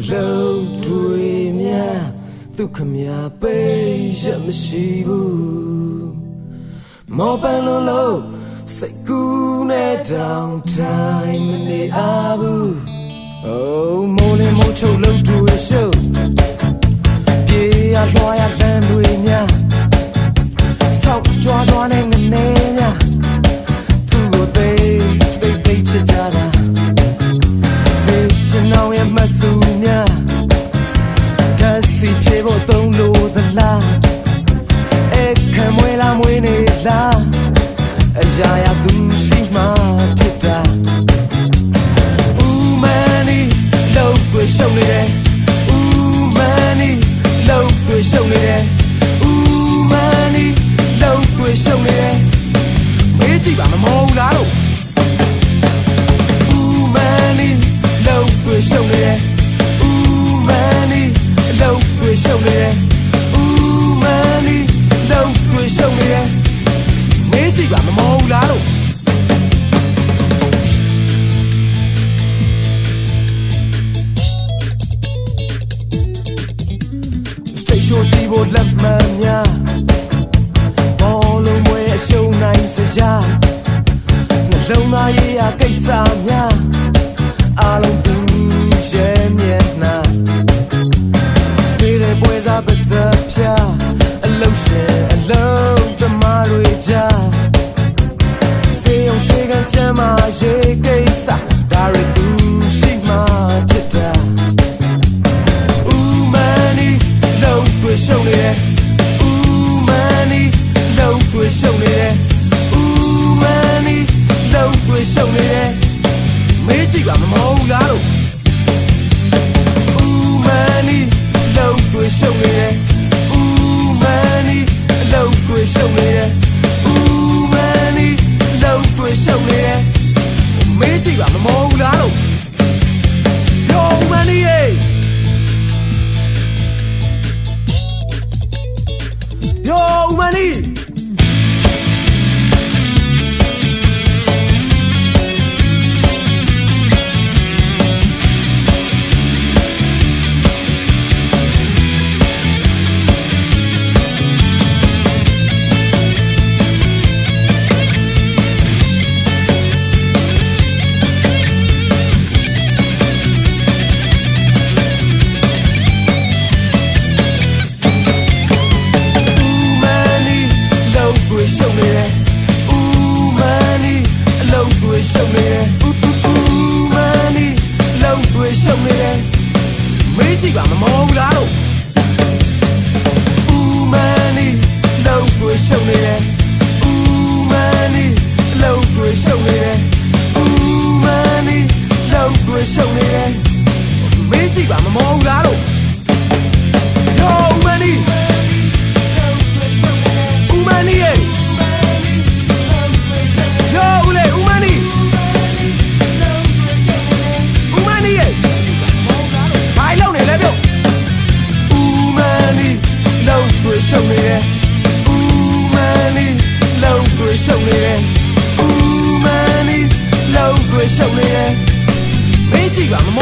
အလုံးတွေများဒုက္ခများပေးရမရှိဘူးမောပန်လုံးလုံးစိတ်ကူးနဲ့တောင်တိုင်းမနေအားဘူး Oh မိုးနေမိုးချုပ်လုံးတွေ ဖြေဖို့သုံးလို့သလားအခမ်းမွေးလာမွေးနေလားအရာရာသူ မေးကြည့်ပါမမောဘူးလားလို့ station ကြည့်ဖို့လက်မှန်များ မ်းမာရေးကိစ္စဒါရတူရှိမှဖြစ်တာ Ooh money လုံးတွေရှုံနေတယ် Ooh money လုံးတွေရှုံနေတယ် Ooh money လုံးတွေရှုံနေတယ်မေးကြည့်ပါမမဟုတ်လားလို့ Ooh money လုံးတွေရှုံနေတယ် ကြည့်ပါမမဟုတ်လားလို့ Yo money hey Yo, Umani! Umani မေးကြ